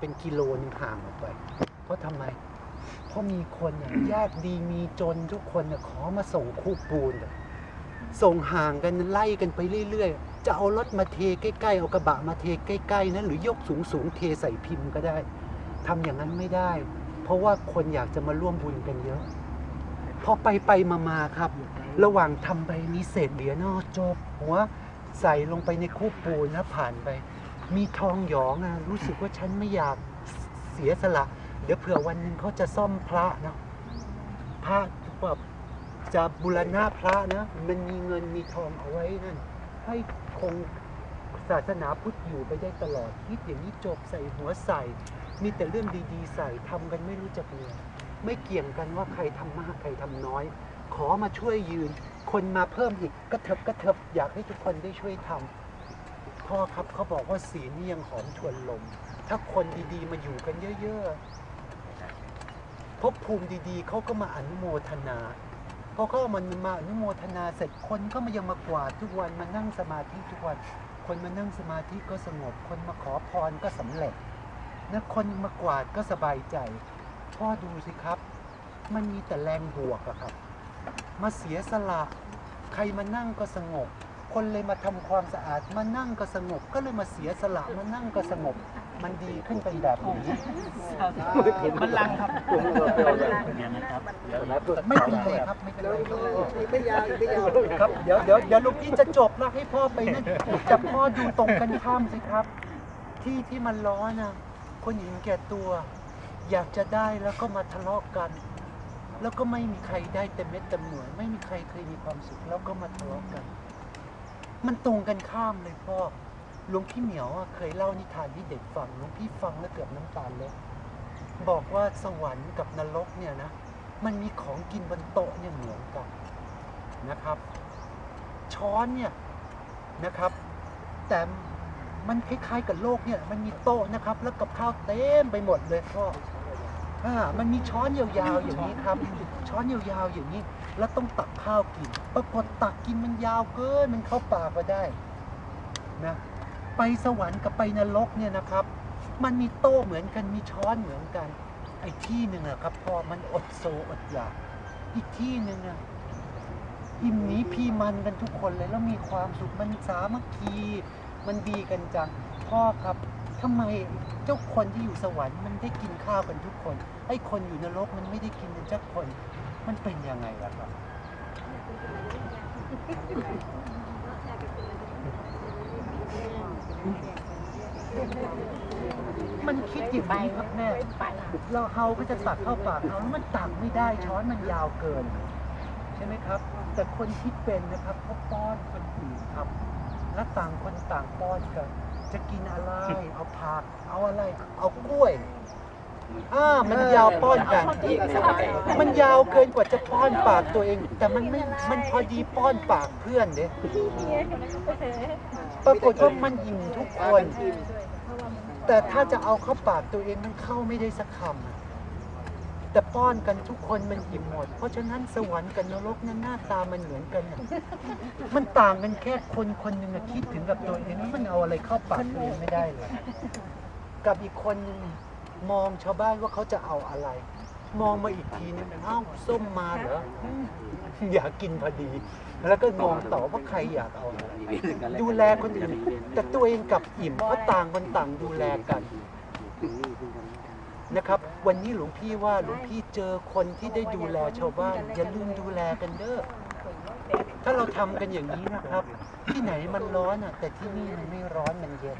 เป็นกิโลนึงห่างออกไป เพราะทำไม เพราะมีคนน่ะยากดีมีจนทุกคนน่ะขอมาส่งคู่ปูนน่ะส่งห่างกันไล่กันไปเรื่อยๆ จะเอารถมาเทใกล้ๆ เอากระบะมาเทใกล้ๆนะหรือยกสูงๆเทใส่พิมพ์ก็ได้ทำอย่างนั้นไม่ได้ เพราะว่าคนอยากจะมาร่วมบุญกันเยอะ พอไปไปมามาครับ ระหว่างทำไปมีเศษเหรียญนอะจบหัวใส่ลงไปในคู่ปูนนะผ่านไป มีทองหยองอะรู้สึกว่าฉันไม่อยากเสียสละ เดี๋ยวเผื่อวันหนึ่งเขาจะซ่อมพระนะพระแบบจะบูรณะพระนะ มันมีเงินมีทองเอาไว้นั่นให้คงศาสนาพุทธอยู่ไปได้ตลอดคิดอย่างนี้จบใส่หัวใส่ มีแต่เรื่องดีๆ ใส่ทำกันไม่รู้จักเหนื่อยไม่เกี่ยงกันว่าใครทำมากใครทำน้อย ขอมาช่วยยืน คนมาเพิ่มอีกกระเถิบกระเถิบอยากให้ทุกคนได้ช่วยทำ พ่อครับเขาบอกว่าศีลนี่ยังหอมทวนลม ถ้าคนดีๆมาอยู่กันเยอะๆภพภูมิดีๆเขาก็มาอนุโมทนาพอเขามันมาอนุโมทนาเสร็จคนก็มายังมากวาดทุกวันมานั่งสมาธิทุกวัน คนมานั่งสมาธิก็สงบ คนมาขอพรก็สำเร็จนะคนมากวาดก็สบายใจ พ่อดูสิครับ มันมีแต่แรงบวกอะครับ มาเสียสละ ใครมานั่งก็สงบ คนเลยมาทำความสะอาดมานั่งก็สงบ ก็เลยมาเสียสละมานั่งก็สงบ มันดีขึ้นเป็นแบบนี้มันลังครับไม่เป็นไรครับไม่เป็นไรไม่ยาวไม่ยาวครับเดี๋ยวเดี๋ยวเดี๋ยวลูกพี่จะจบแล้วให้พ่อไปนั่นแต่พ่อดูตรงกันข้ามสิครับ ที่ที่มันร้อนนะคนหญิงแก่ตัว อยากจะได้แล้วก็มาทะเลาะกัน แล้วก็ไม่มีใครได้เต็มเม็ดเต็มหน่วย ไม่มีใครเคยมีความสุขแล้วก็มาทะเลาะกัน มันตรงกันข้ามเลยพ่อหลวงพี่เหมียวอะเคยเล่านิทานให้เด็กฟังหลวงพี่ฟังแล้วเกือบน้ำตาเลยบอกว่าสวรรค์กับนรกเนี่ยนะ มันมีของกินบนโต๊ะเนี่ยเหมือนกันนะครับ ช้อนเนี่ยนะครับ แต่มันคล้ายๆกับโลกเนี่ย มันมีโต๊ะนะครับ แล้วกับข้าวเต็มไปหมดเลยพ่ออ่ามันมีช้อนยาวๆอย่างนี้ครับ ช้อนยาวๆอย่างนี้แล้วต้องตักข้าวกิน ปรากฏตักกินมันยาวเกิน มันเข้าปากก็ได้นะไปสวรรค์กับไปนรกเนี่ยนะครับ มันมีโต๊ะเหมือนกันมีช้อนเหมือนกัน ไอ้ที่หนึ่งอะครับพ่อมันอดโซอดอยากอีกที่หนึ่งอะอิ่มหนีพี่มันกันทุกคนเลยแล้วมีความสุขมันสามัคคีมันดีกันจังพ่อครับทำไมเจ้าคนที่อยู่สวรรค์มันได้กินข้าวกันทุกคนไอ้คนอยู่นรกมันไม่ได้กินกันสักคน มันเป็นยังไงล่ะครับ มันคิดอย่างนี้ครับแม่เราเฮาก็จะตักเข้าปากเฮาแล้วมันตักไม่ได้ช้อนมันยาวเกิน ใช่ไหมครับ แต่คนคิดเป็นนะครับเขาป้อนคนอื่นครับ แล้วต่างคนต่างป้อนกัน จะกินอะไร เอาผัก เอาอะไร เอากล้วย อ่ามันยาวป้อนกัน มันยาวเกินกว่าจะป้อนปากตัวเอง แต่มันไม่ มันพอดีป้อนปากเพื่อนเด้ปรากฏว่ามันอิ่มทุกคน แต่ถ้าจะเอาเข้าปากตัวเองมันเข้าไม่ได้สักคำ แต่ป้อนกันทุกคนมันอิ่มหมด เพราะฉะนั้นสวรรค์กับนรกนั้นหน้าตามันเหมือนกัน มันต่างกันแค่คนคนหนึ่งคิดถึงกับตัวเองมันเอาอะไรเข้าปากตัวเองไม่ได้เลย กับอีกคนหนึง มองชาวบ้านว่าเขาจะเอาอะไร มองมาอีกทีนึงเอ้าวส้มมาเหรออยากกินพอดี แล้วก็มองต่อว่าใครอยากเอาอะไรดูแลคนอื่นแต่ตัวเองกลับอิ่มเพราะต่างคนต่างดูแลกันนะครับ วันนี้หลวงพี่ว่าหลวงพี่เจอคนที่ได้ดูแลชาวบ้านอย่าลืมดูแลกันเด้อถ้าเราทำกันอย่างนี้นะครับ ที่ไหนมันร้อนอะ แต่ที่นี่มันไม่ร้อนมันเย็น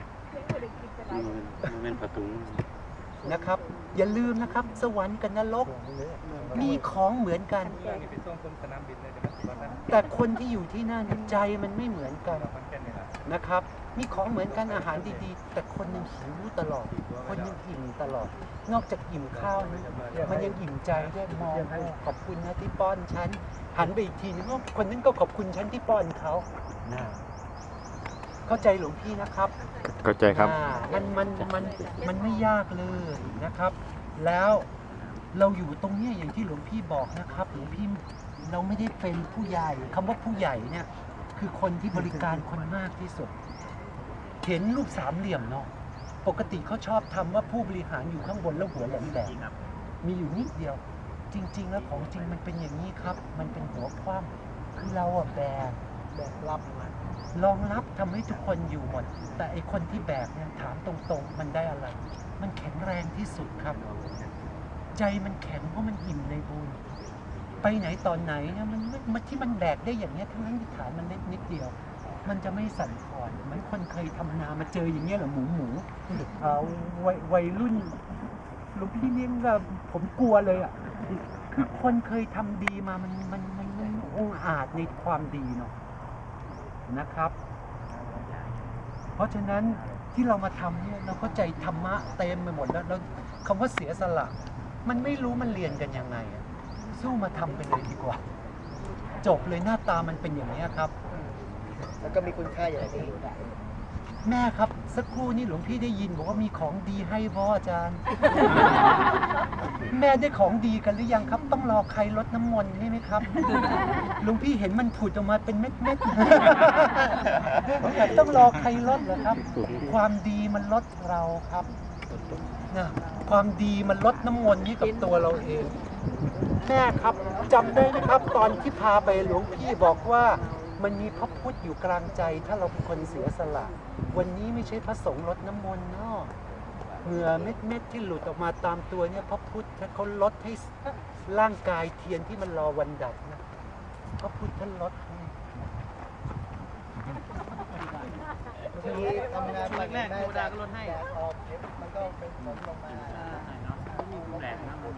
มันเป็นประตู นะครับ อย่าลืมนะครับ สวรรค์กับนรกมีของเหมือนกัน แต่คนที่อยู่ที่นั่นใจมันไม่เหมือนกันนะครับ มีของเหมือนกันอาหารดีๆ แต่คนยังหิวตลอด คนยังอิ่มตลอด นอกจากอิ่มข้าวนะมันยังอิ่มใจด้วยมองโอ้ขอบคุณนะที่ป้อนฉันหันไปอีกทีนึงว่าคนนั้นก็ขอบคุณฉันที่ป้อนเขานะเข้าใจหลวงพี่นะครับ เข้าใจครับอ่า มันมันมันมันไม่ยากเลยนะครับ แล้วเราอยู่ตรงเนี้ยอย่างที่หลวงพี่บอกนะครับ หลวงพี่เราไม่ได้เป็นผู้ใหญ่คำว่าผู้ใหญ่เนี่ยคือคนที่บริการคนมากที่สุด เห็นรูปสามเหลี่ยมเนาะปกติเขาชอบทำว่าผู้บริหารอยู่ข้างบนแล้วหัวแหลมแหลมมีอยู่นิดเดียว จริง ๆ แล้วของจริงมันเป็นอย่างนี้ครับ มันเป็นหัวคว่ำคือเราอะแบก แบกรับมัน รองรับทำให้ทุกคนอยู่หมด แต่ไอคนที่แบกเนี่ยถามตรงๆ มันได้อะไร มันแข็งแรงที่สุดครับ ใจมันแข็งเพราะมันอิ่มในบุญ ไปไหนตอนไหนเนี่ยมันมันมันที่มันแบกได้อย่างเงี้ยทั้งนั้นที่ฐานมันเล็กนิดเดียว มันจะไม่สั่นคลอนเหมือนคนเคยทำนามาเจออย่างเงี้ยเหรอหมูหมูเอ่อวัยวัยรุ่นหลวงพี่เนี่ยแบบผมกลัวเลยอะ คือคนเคยทำดีมามันมันมันมันองอาจในความดีเนาะ นะครับ เพราะฉะนั้นที่เรามาทำเนี่ยเราเข้าใจธรรมะเต็มไปหมดแล้วแล้วคำว่าเสียสละ มันไม่รู้มันเรียนกันยังไงอะสู้มาทำไปเลยดีกว่า จบเลยหน้าตามันเป็นอย่างนี้ยครับ แล้วก็มีคุณค่าอย่างนี้ แม่ครับ สักครู่นี้หลวงพี่ได้ยินบอกว่ามีของดีให้พ่ออาจารย์ แม่ได้ของดีกันหรือยังครับ ต้องรอใครลดน้ำมนต์ใช่ไหมครับหลวงพี่เห็นมันผุดออกมาเป็นเม็ดๆต้องรอใครลดเหรอครับ ความดีมันลดเราครับนะความดีมันลดน้ำมนต์ให้กับตัวเราเองแม่ครับจำได้ไหมครับ ตอนที่พาไปหลวงพี่บอกว่า มันมีพระพุทธอยู่กลางใจ ถ้าเราเป็นคนเสียสละ วันนี้ไม่ใช่พระสงฆ์ลดน้ำมนต์เนาะเหงื่อเม็ดเม็ดๆที่หลุดออกมาตามตัวเนี่ยพระพุทธท่านเขาลดให้ร่างกายเทียนที่มันรอวันดับนะพระพุทธท่านลดให้ทีทำงานแรกๆครูดาก็ลดให้แดดออกเดี๋ยวมันก็เป็นฝนลงมาเนาะแรงนะมัน